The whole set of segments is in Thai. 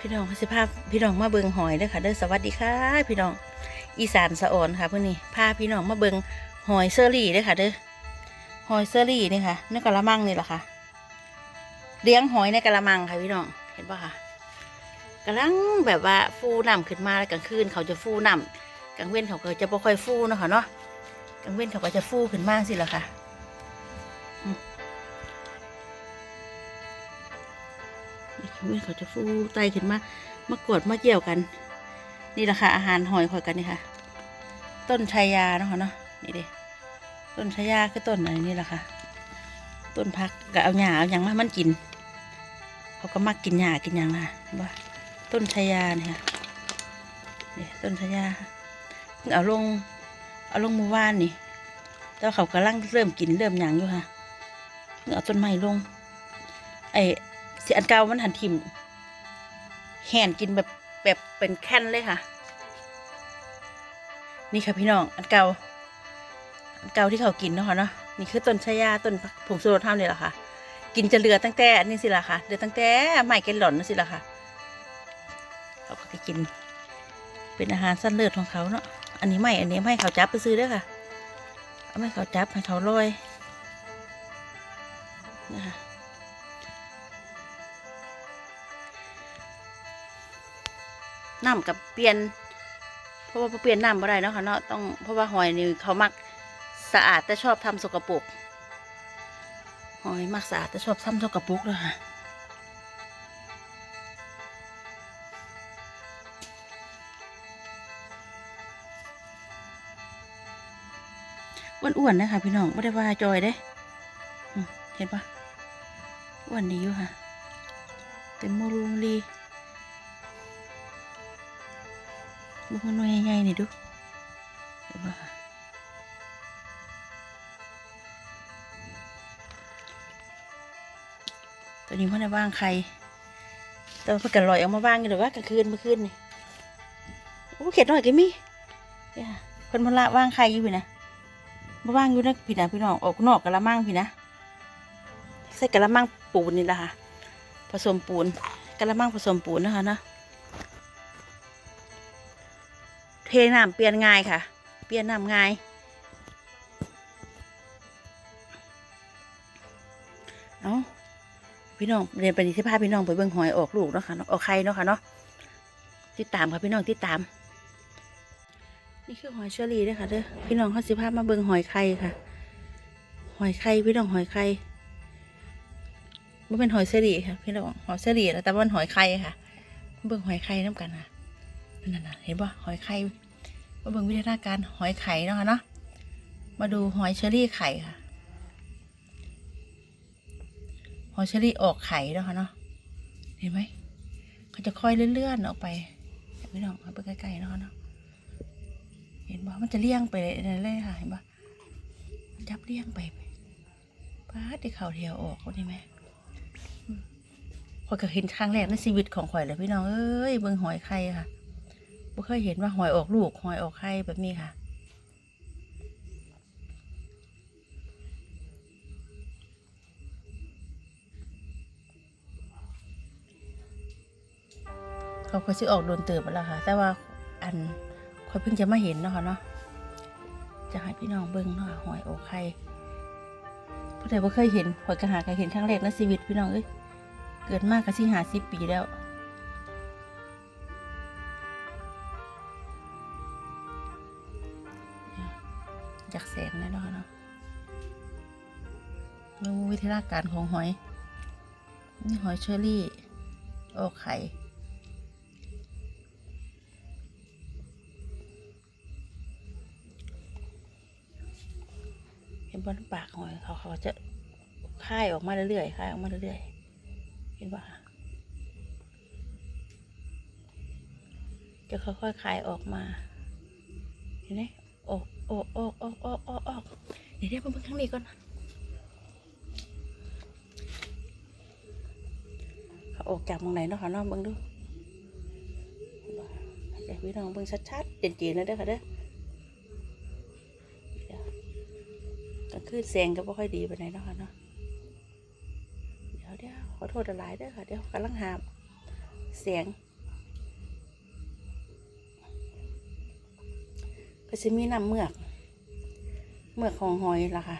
พี่น้องสิพาพี่น้องมาเบิงหอยเด้อค่ะเด้อสวัสดีค่ะพี่น้องอีสานสะออนค่ะเพื่อนนี่พาพี่น้องมาเบิงหอยเซอรี่เด้อค่ะเด้อหอยเซอรี่นี่ค่ะในกระมังนี่แหละค่ะเลี้ยงหอยในกระมังค่ะพี่น้องเห็นปะค่ะกำลังแบบว่าฟูน้ำขึ้นมาแล้วกลางคืนเขาจะฟูน้ำกลางเว้นเขาก็จะบ่ค่อยฟูเนาะค่ะเนาะกลางเว้นเขาก็จะฟูขึ้นมากสิละค่ะ นี่เขาจะฟูไตขึ้นมามากวดมาเกี่ยวกัน นี่แหละค่ะอาหารหอยคอยกันนี่ค่ะ ต้นชายาเนาะค่ะเนาะนี่เด้ต้นชายาคือต้นอะไรนี่แหละค่ะ ต้นพักก็เอาหญ้าเอาหยังมามันกิน เขาก็มักกินหญ้ากินหยังค่ะเห็นปะต้นชายาเนี่ยค่ะนี่ต้นชายาเพิ่งเอาลงเอาลงมือว่านนี่แต่ว่าเขากำลังเริ่มกินเริ่มหยังอยู่ค่ะเพิ่งเอาต้นไม้ลงไอ สีอันเก่ามันหันทิมแห่นกินแบบแบบเป็นแค่นเลยค่ะ นี่ค่ะพี่น้องอันเก่าอันเก่าที่เขากินเนาะค่ะเนาะนี่คือต้นชะยาต้นผงสุรท่ามเลยล่ะค่ะ กินจะเหลือตั้งแต่อันนี้สิล่ะค่ะเหลือตั้งแต่ไม้แกนหล่อนนั่นสิล่ะค่ะเขาก็ไปกิน เป็นอาหารสั้นเลือดของเขาเนาะอันนี้ไม่อันนี้ไม่ให้เขาจับไปซื้อเด้อค่ะเอาไม่เขาจับให้เขาโรยนะคะ น้ำกับเปลี่ยน เพราะว่าเปลี่ยนน้ำบ่ได้เนาะค่ะเนาะต้องเพราะว่าหอยนี่เขามักสะอาดแต่ชอบทำสกปรกหอยมักสะอาดแต่ชอบทำสกปรกเลยค่ะอ้วนๆนะคะพี่น้องไม่ได้ว่าจอยเด้เห็นปะอ้วนดีอยู่ค่ะ เต็มโมลูงลี มันหน่วยใหญ่ๆนี่ดูว่าตัวนี้มันได้ว่างใครแต่เพิ่นกันลอยออกมาว่างอยู่หรือว่ากลางคืนเมื่อคืนนี่โอ้เข็ดหน่อยก็มีเนี่ยเพิ่นมันละว่างใครอยู่พี่นะมาว่างอยู่นะพี่นะพี่น้องออกนอกกะละมังพี่นะใส่กะละมังปูนนี่แหละค่ะ ผสมปูนกะละมังผสมปูนนะคะเนาะ เทน้ำเปลี่ยนง่ายค่ะ เปลี่ยนน้ำง่าย เอาพี่น้องเรียนไปดีที่พาพี่น้องไปเบิ่งหอยออกลูกเนาะค่ะเนาะออกไข่เนาะค่ะเนาะติดตามค่ะพี่น้องติดตาม นี่คือหอยเชอรี่เด้อค่ะเด้อพี่น้องเขาสิพาพมาเบิ่งหอยไข่ค่ะ หอยไข่พี่น้องหอยไข่ไม่เป็นหอยเชอรี่ค่ะพี่น้องหอยเชอรี่แล้วแต่ว่ามันหอยไข่ค่ะ เบิ่งหอยไข่น้ำกันค่ะนั่นน่ะเห็นป่ะหอยไข่ มาเบิ่งวิทยาการหอยไข่เนาะค่ะเนาะมาดูหอยเชอรี่ไข่ค่ะ หอยเชอรี่ออกไข่เนาะค่ะเนาะเห็นไหมเขาจะค่อยเลื่อนๆออกไปพี่น้องเอาไปใกล้ๆเนาะคะเนาะเห็นป่มันจะเลี่ยงไปเลยๆค่ะเห็นป่มันจับเลี่ยงไปป้าที่เข่าเทียวออกเขาได้ไหมอืมข่อยก็เห็นครั้งแรกในชีวิตของข่อยเลยพี่น้องเอ้ยเบิ่งหอยไข่ค่ะ บ่เคยเห็นว่าหอยออกลูกหอยออกไข่แบบนี้ค่ะเขาก็สิอออกโดนเติบแล้วค่ะ แต่ว่าอันคอยเพิ่งจะมาเห็นเนาะค่ะเนาะจะให้พี่น้องเบิ่งเนาะหอยออกไข่ผู้ใดบ่เคยเห็นหอยกระหาใครเห็นครั้งแรกในชีวิตพี่น้องเอ้ยเกิดมากก็สิหาสิบปีแล้ว ดูวิธีการของหอย นี่หอยเชอรี่ออกไข่เห็นบนปากหอยเขาเขาจะค่ายออกมาเรื่อยๆค่ายออกมาเรื่อยๆ เห็นปะจะค่อยๆคลายออกมา เห็นไหมออกออกออกออกออกออกออกเดี๋ยวเดี๋ยวมาเบิ่งข้างนี้ก่อน โอ้แากมองไหนเนาะค่ะน้องเบิ้งดูอยากพี่น้องเบิ้งชัดชัดเจนๆนะเด้อค่ะเด้อกลคือแสงก็ไม่ค่อยดีไปไหนเนาะค่ะเนาะเดี๋ยวเดี๋ยวขอโทษหลายเด้อค่ะเดี๋ยวกำลังหาเสียงก็จะมีน้ำเมือก เมือกของหอยละค่ะ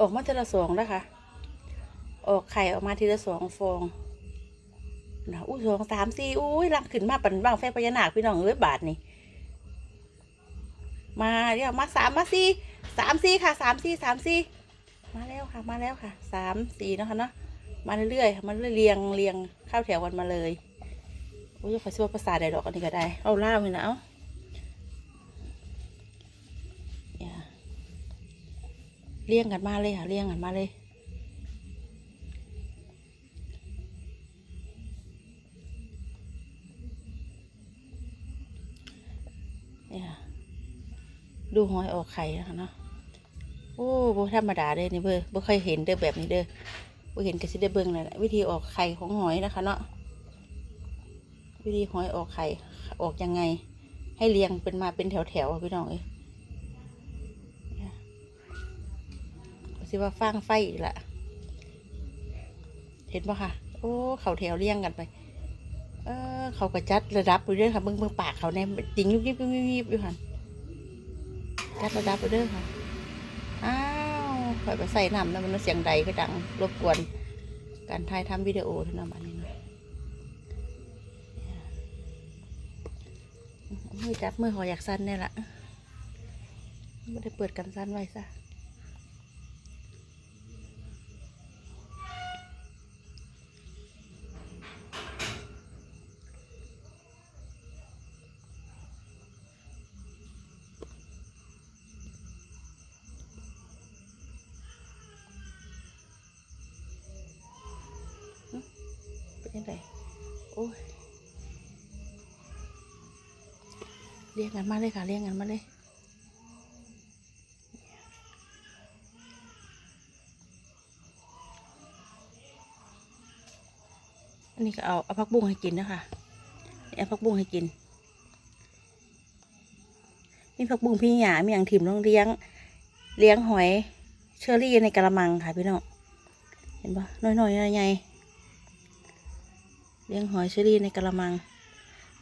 ออกมาทีละสองนะคะ ออกไข่ออกมาทีละสองฟองนะอุ้ยสองสามสี่อุ้ยลังขึ้นมาปันบ้างไฟพญานาคพี่น้องเอ้ยบาทนี่มาเดี๋ยวมาสามมาสี่สามสี่ค่ะสามสี่สามสี่มาแล้วค่ะ มาแล้วค่ะสามสี่เนาะคะเนาะมาเรื่อยๆมาเรื่อยเรียงเรียงเข้าแถวกันมาเลยโอ้ยขอชื่อว่าภาษาใดดอกอันนี้ก็ได้เอาเล่าเลยนะเอาอย่า เรียงกันมาเลยค่ะเรียงกันมาเลยเนี่ยค่ะ ดูหอยออกไข่นะคะเนาะ โอ้บ่ธรรมดาเด้นี่เบอร์บ่เคยเห็นเด้อแบบนี้เด้อบ่เห็นก็สิได้เบิ่งเลยแหละวิธีออกไข่ของหอยนะคะเนาะ วิธีหอยออกไข่ออกยังไง ให้เรียงเป็นมาเป็นแถวๆพี่น้องเอ้ สิว่าฟางไฟอีกละเห็นปะคะโอ้เขาแถวเรียงกันไป เออ เขาก็จัดระดับไปเรื่อยค่ะเบิ่งเบิ่งปากเขาเนี่ยติงยุบยิบยุบยิบยิบอยู่ค่ะจัดระดับไปเรื่อยค่ะ อ้าวปล่อยไปใส่น้ำแล้วมันเสียงใดก็ดังรบกวน การถ่ายทำวิดีโอเท่านั้นบัดนี้เนะมือจับมือหออยากสั้นเนี่ยละไม่ได้เปิดกันสั้นไว้ซะ เรียกกันมาเลยค่ะ เรียกกันมาเลย อันนี้ก็เอาเอาพักบุ้งให้กินนะคะนี่เอาพักบุ้งให้กินนี่พักบุ้งพี่หยามีอย่างถิ่มต้องเลี้ยง เลี้ยงหอยเชอรี่ในกระมังค่ะพี่น้อง เห็นปะน้อยๆใหญ่เลี้ยงหอยเชอรี่ในกระมัง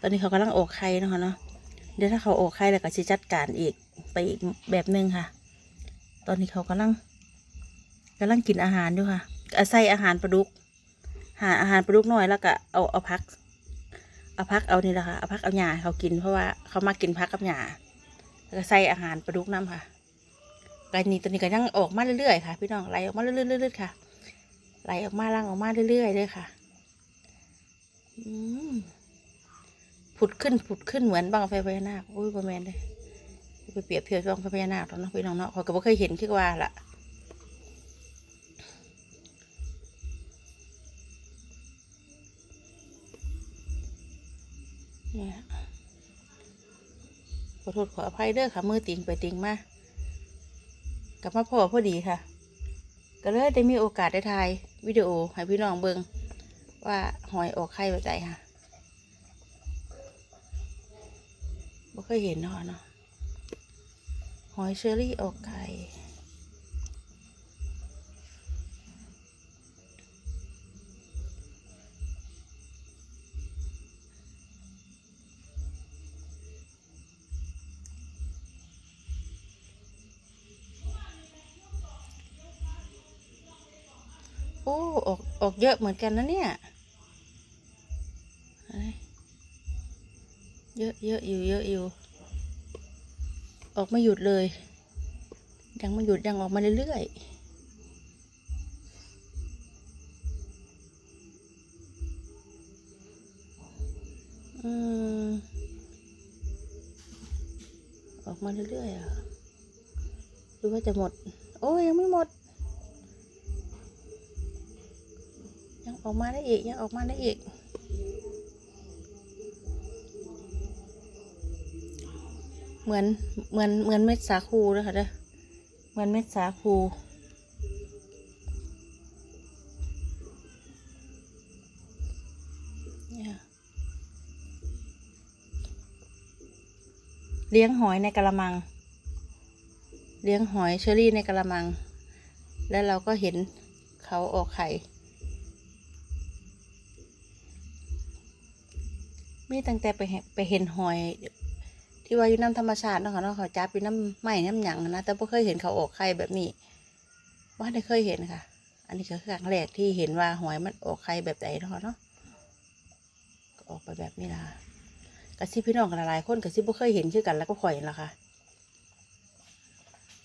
ตอนนี้เขากำลังออกไข่นะคะเนาะ เดี๋ยวถ้าเขาออกไข่แล้วก็จะจัดการอีกไปอีกแบบหนึ่งค่ะ ตอนนี้เขากำลังกำลังกินอาหารอยู่ค่ะอาศัยอาหารปลาดุก หาอาหารปลาดุกหน่อยแล้วก็เอาเอาพัก เอาพักเอานี่แหละค่ะเอาพักเอาหญ้าเขากินเพราะว่าเขามากินพักกับหญ้าแล้วก็ใส่อาหารปลาดุกน้ำค่ะไก่นี้ตัวนี้ก็ยังออกมาเรื่อยๆค่ะ พี่น้องไหลออกมาเรื่อยๆเรื่อยๆค่ะไหลออกมาล่างออกมาเรื่อยๆเลยค่ะ อืม ผุดขึ้นผุดขึ้นเหมือนบังไฟพญานาคอุ้ยประแมนเลยไปเปรียบเทียบบังไฟพญานาคตอนนั้นพี่น้องเนาะเขาก็บ่เคยเห็นคือว่าล่ะเนี่ยขอโทษขออภัยเด้อค่ะ มือติงไปติงมากลับมาพ่อพอดีค่ะ ก็เลยได้มีโอกาสได้ถ่ายวิดีโอให้พี่น้องเบิงว่าหอยออกไข่แบบใจค่ะ บ่เคยเห็นเนาะเนาะหอยเชอรี่ออกไข่โอ้ออกออกเยอะเหมือนกันนะเนี่ย เยอะอยู่เยอะอยู่ ออกไม่หยุดเลย ยังไม่หยุดยังออกมาเรื่อยๆออกมาเรื่อยๆอะหรือว่าจะหมด โอ้ยยังไม่หมด ยังออกมาได้อีก ยังออกมาได้อีก เหมือนเหมือนเหมือนเม็ดสาคูเลยค่ะเด้อเหมือนเม็ดสาคูเนี่ยเลี้ยงหอยในกระมัง เลี้ยงหอยเชอรี่ในกระมัง แล้วเราก็เห็นเขาออกไข่ มีตั้งแต่ไปไปเห็นหอย ที่ว่าอยู่น้ำธรรมชาติเนาะค่ะเนาะเขาจับอยู่น้ำไม้น้ำหยังนะแต่ไม่เคยเห็นเขาออกไข่แบบนี้ว่าได้เคยเห็นค่ะ อันนี้คือครั้งแรกที่เห็นว่าหอยมันออกไข่แบบไหนเนาะคะเนาะก็ออกไปแบบนี้ละกระซิบพี่น้องกันหลายคนกระซิบไม่เคยเห็นชื่อกันแล้วก็ข่อยละค่ะ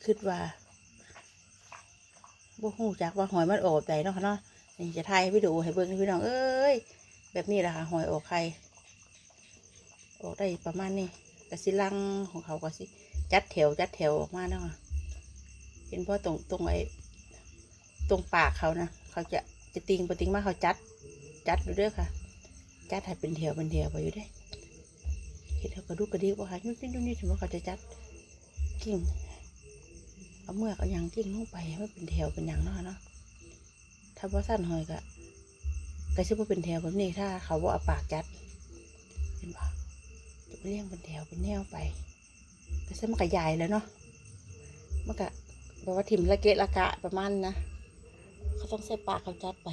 คิดว่าบ่ฮู้จักว่าหอยมันออกแบบไหนเนาะค่ะเนาะนี่จะถ่ายให้พี่ดูให้เบิ่งให้พี่น้องเอ้ยแบบนี้แหละค่ะหอยออกไข่ออกได้ประมาณนี้ กสิลังของเขาก็สิจัดแถวจัดแถวออกมาเนาะเห็นเพราะตรงตรงไอ้ตรงปากเขานะเขาจะจะติงปติงมาเขาจัด จัดอยู่ด้วยค่ะ จัดให้เป็นแถวเป็นแถวไปอยู่ด้เห็นเขากระดูกกระดิกว่าค่ะยุ่งยุ่งยุ่ถึงว่าเขาจะจัดกิ่งเอาเมือกเอาหยางกิ่งลงไปให้มันเป็นแถวเป็นอย่างเนาะเนาะถ้าว่าสั้นหอยก็ก็ชื่อว่าเป็นแถวแบบนี้ถ้าเขาว่าเอาปากจัด เลี้ยงเป็นแถวเป็นแนวไปก็ใช่มันก็ใหญ่แล้วเนาะมันก็บอกว่าถิ่มละเกะละกะประมาณนะเขาต้องใส่ปากเขาจัดไป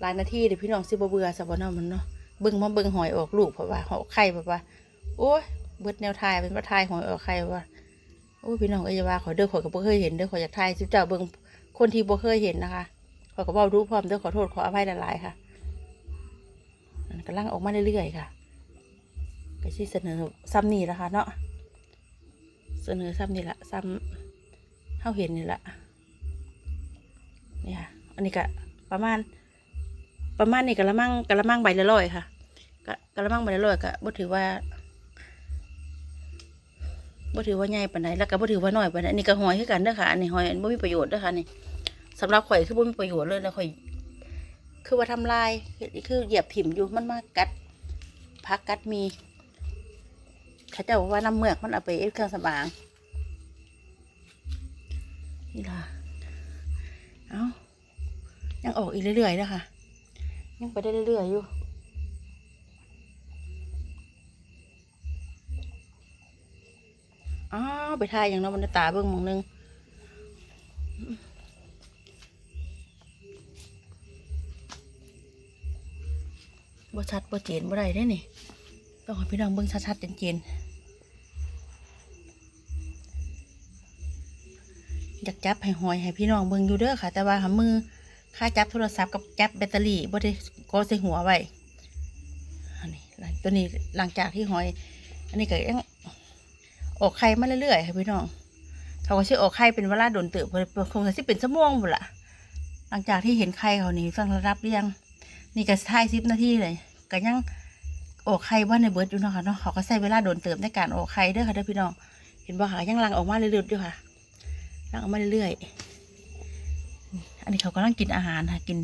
หลายนาทีเดี๋ยวพี่น้องสิบเบื่อสบเนาะมันเนาะเบิ่งมาเบิ่งหอยออกลูกเพราะว่าหอยไข่แบบว่า โอ้ยเบิดแนวทายเป็นว่าทายหอยออกไข่ว่าโอ้ยพี่น้องเอ้ยาว่าขอเด้อขอยก็บ่เคยเห็นเด้อขอยอยากทายสิเจ้าเบิ่งคนที่บ่เคยเห็นนะคะ ขอก็บอกรู้พร้อมเด้อขอโทษขออภัยหลายๆค่ะมันกำลังออกมาเรื่อยๆค่ะก็ที่เสนอซ้ำนี่ละค่ะเนาะเสนอซ้ำนี่ละซ้ำเท่าเห็นนี่ละนี่ค่ะอันนี้ก็ประมาณ ประมาณนี้กะละมังกะละมังใบละร้อยค่ะกะกะละมังใบละร้อยก็บ่ถือว่าบ่ถือว่าใหญ่ปานใดแล้วก็บ่ถือว่าน้อยปานใดอันนี้ก็หอยคือกันเด้อค่ะอันนี้หอยอันบ่มีประโยชน์เด้อค่ะนี่ สำหรับข่อยคือบ่มีประโยชน์เลยนะข่อย คือว่าทำลายคือเหยียบถิ่มอยู่มันมากัดพักกัดมีเขาเจะว่าน้ำเมือกมันเอาไปเอ็ดเครื่องสำอางนี่ล่ะเอายังออกอีกเรื่อยๆนะคะยังไปได้เรื่อยๆอยู่อ้าวไปทายอย่างน้องมันตาเบิ่งมองหนึง บ่ชัดบ่เจนบ่ได้เด้นี่ต้องให้พี่น้องเบิ่งชัดๆเจนๆอยากจับให้หอยให้พี่น้องเบิ่งอยู่เด้อค่ะ แต่ว่าหามือค่าจับโทรศัพท์กับจับแบตเตอรี่บ่ได้ก็ใส่หัวไว้อันนี้ตัวนี้หลังจากที่หอย อันนี้ก็ยังออกไข่มาเรื่อยๆค่ะพี่น้องเขาก็ชื่อออกไข่เป็นเวลาโดนเติบคงจะสิเป็นชั่วโมงหมดละหลังจากที่เห็นไข่เขานี่ฟังระดับหรือยังนี่ก็ท้ายสิบนาทีเลย ก็ยังออกไข่ว่าในเบิร์ดอยู่เนาะค่ะเนาะเขาก็ใช้เวลาโดนเติมในการออกไข่เด้อค่ะเด้อพี่น้องเห็นบ่ค่ะยังลังออกมาเรื่อยๆอยู่ค่ะลังออกมาเรื่อยๆอันนี้เขากำลังกินอาหารค่ะกิน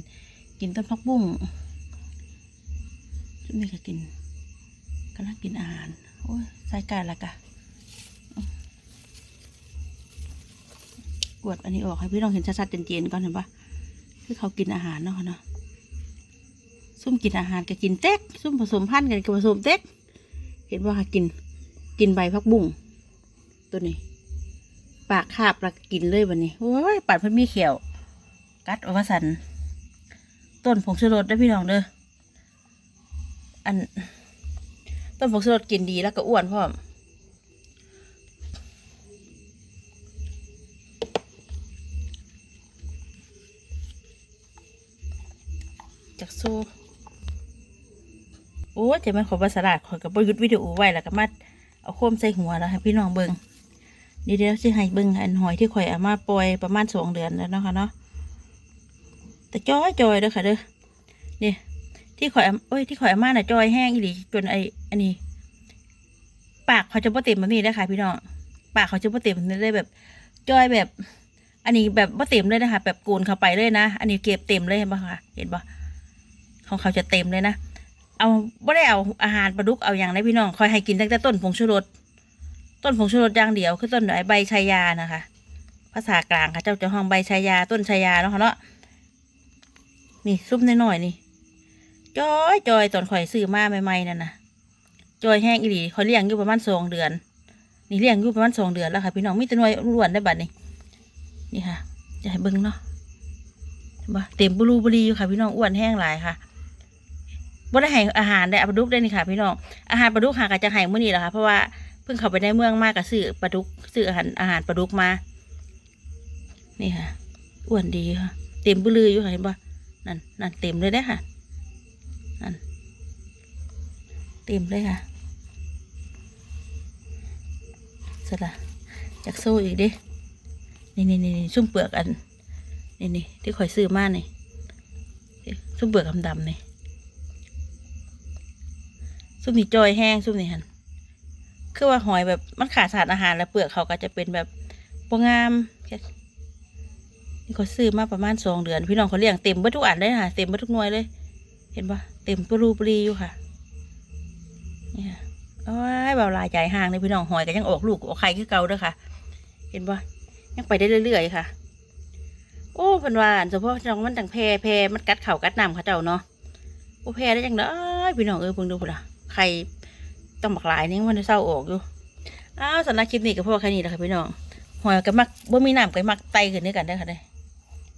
กินต้นพักบุ้งชุดนี้ก็กินกำลังกินอาหารโอ้ยใส่การละกะกวดอันนี้ออกให้พี่น้องเห็นชัดๆเจนๆก่อนเห็นปะคือเขากินอาหารเนาะค่ะเนาะ ซุ่มกินอาหารก็กินเต็กซุ่มผสมพันธุ์กันก็ผสมเต็กเห็นว่ากินกินใบพักบุ้งตัวนี้ ปากคาบแล้วก็กินเลยวันนี้โอ้ยปัดเพิ่นมีเขียว กัดออกมาสัน ต้นผงชูรสได้พี่น้องเด้ออัน ต้นผงชูรสกินดีแล้วก็อ้วนพร้อมจากโซ่ โอ้ยแต่มันขอภาษาลาดขอกับยุทธวิดีโอไว้แล้วก็มาเอาโคมใส่หัวแล้วให้พี่น้องเบิงเดี๋ยวเดี๋ยวสิให้เบิงอันหอยที่ข่อยเอามาปล่อยประมาณสองเดือนแล้วเนาะค่ะเนาะแต่จอยจอยเด้อค่ะเด้อนี่ที่ข่อยเอ้ยที่ข่อยเอามาน่ะจอยแห้งอีหลีจนไออันนี้ ปากเขาจะบ่เต็มแบบนี้นะคะพี่น้องปากเขาจะบ่เต็มเลยแบบจอยแบบ อันนี้แบบบ่เต็มเลยนะคะแบบโกนเข้าไปเลยนะอันนี้เก็บเต็มเลยเห็นปะคะเห็นปะของเขาจะเต็มเลยนะ เอาไม่ได้เอาอาหารปลาดุกเอาอย่างไรพี่น้องคอยให้กินตั้งแต่ต้นผงชูรสต้นผงชูรสอย่างเดียวคือต้นใบชายานะคะ ภาษากลางค่ะเจ้าจะห้องใบชายาต้นชายาเนาะเนาะนี่ซุปน้อยๆนี่จอยจอยตอนข่อยซื้อมาใหม่ๆนั่นนะจอยแห้งอีหลีเขาเลี้ยงอยู่ประมาณสองเดือน นี่เลี้ยงอยู่ประมาณสองเดือนแล้วค่ะ พี่น้องมีแตัวหน่วยล้วนได้บัดนี้นี่ค่ะจะให้เบิ้งเนาะเห็นบ่เต็มบลูบรีอยู่ค่ะพี่น้องอ้วนแห้งหลายค่ะ บ่ได้ให้อาหารได้อาปลาดุกได้นี่ค่ะ พี่น้องอาหารปลาดุกหากจะให้มื้อนี้แหละค่ะเพราะว่าเพิ่งเข้าไปในเมืองมากก็ซื้อปลาดุกซื้ออาหารอาหารปลาดุกมา นี่ค่ะอ้วนดีค่ะ เต็มบลืออยู่ค่ะเห็นป่ะนั่นนั่นเต็มเลยได้ค่ะนั่นเต็มเลยค่ะเสร็จละจากโซ่อีกดินี่นี่นี่นี่ชุ่มเปลือกอัน นี่นี่ที่ข่อยซื้อมานี่ชุ่มเปลือกดำๆนี่ ซุ่มนี่จอยแห้งซุ่มนี่หันคือว่าหอยแบบมันขาดสารอาหารแล้วเปลือกเขาก็จะเป็นแบบบงามนี่เขาซื้อมาประมาณสองเดือน พี่น้องเขาเลี้ยงเต็มเบิดทุกอันเลยค่ะเต็มเบิดทุกหน่วยเลย เห็นปะเต็มปรูปรีอยู่ค่ะนี่ค่ะโอ้ยเบาลายใจห่างเลยพี่น้องหอยก็ยังออกลูกออกไข่คือเก่าด้วยค่ะ เห็นปะยังไปได้เรื่อยๆค่ะ โอ้พันวานเฉพาะน้องมันต่างแพรแพรมันกัดเข่ากัดน้ำเขาเจ้าเนาะโอ้แพรได้ยังไงพี่น้องเอ้ยเพิ่งดูพุ่นละ ไข่ต้องบักหลายนี่มันจะเศร้าออกอยู่อ้าวสำหรับคลิปนี้ก็พอแค่นี้แหละค่ะพี่น้องหอยก็มักบ่มีน้ำก็มักไตขึ้นด้วยกันได้ค่ะเด้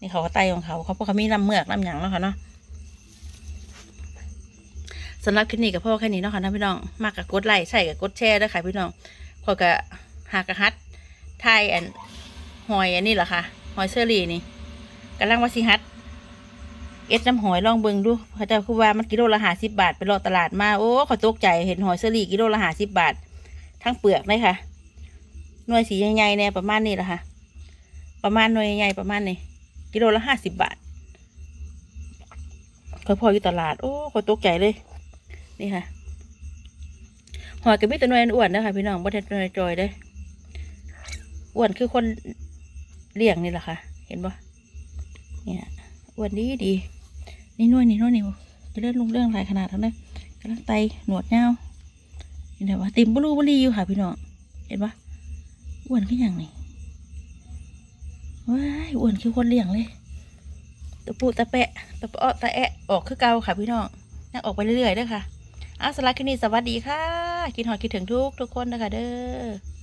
นี่เขาก็ไตของเขาเขาเพราะเขามีน้ำเมือกน้ำหยังแล้วค่ะเนาะสำหรับคลิปนี้กับพ่อแค่นี้เนาะค่ะนะพี่น้องมากกับกดไลค์ใส่กับกดแชร์ด้วยค่ะพี่น้องคอกับหากระฮัดไทยอันหอยอันนี้แหละค่ะหอยเชอรี่นี่กำลังว่าสิฮัด เอ็ดน้ำหอยลองเบิ่งดูเขาเจะคือว่ามันกิโลละห้าสิบบาทไปรอตลาดมาโอ้ขอตกใจเห็นหอยเซรีกิโลละห้าสิบบาท ทั้งเปลือกเลยค่ะหน่วยสีใหญ่ๆเนี่ยประมาณนี้แหละค่ะ ประมาณหน่วยใหญ่ๆประมาณนี้กิโลละห้าสิบบาทเคยพออยู่ตลาด โอ้ขอตกใจเลย นี่ค่ะหอยกับมิตรนวยอ้วนนะคะพี่น้องบ่ได้นวยจอยเด้ออ้วนคือคนเลี้ยงนี่แหละค่ะ เห็นปะเนี่ยอ้วนดีดี นี่นวลนี่นวลนี่จะเลื่อนลงเรื่องหลายขนาดทั้งนั้นกำลังไตหนวดเงาเห็นไหมว่าติมบลูบลีอยู่ค่ะพี่น้องเห็นปะอ้วนก็อย่างนี้ว้ายอ้วนคือคนเลี้ยงเลยตะปูตะแปะตะปาะตะแอะออกคือเก่าค่ะพี่น้องยังออกไปเรื่อยๆเด้อค่ะอ้าสำหรับคลินี้สวัสดีค่ะ กินหอยคิดถึงทุกทุกคนนะคะเด้อ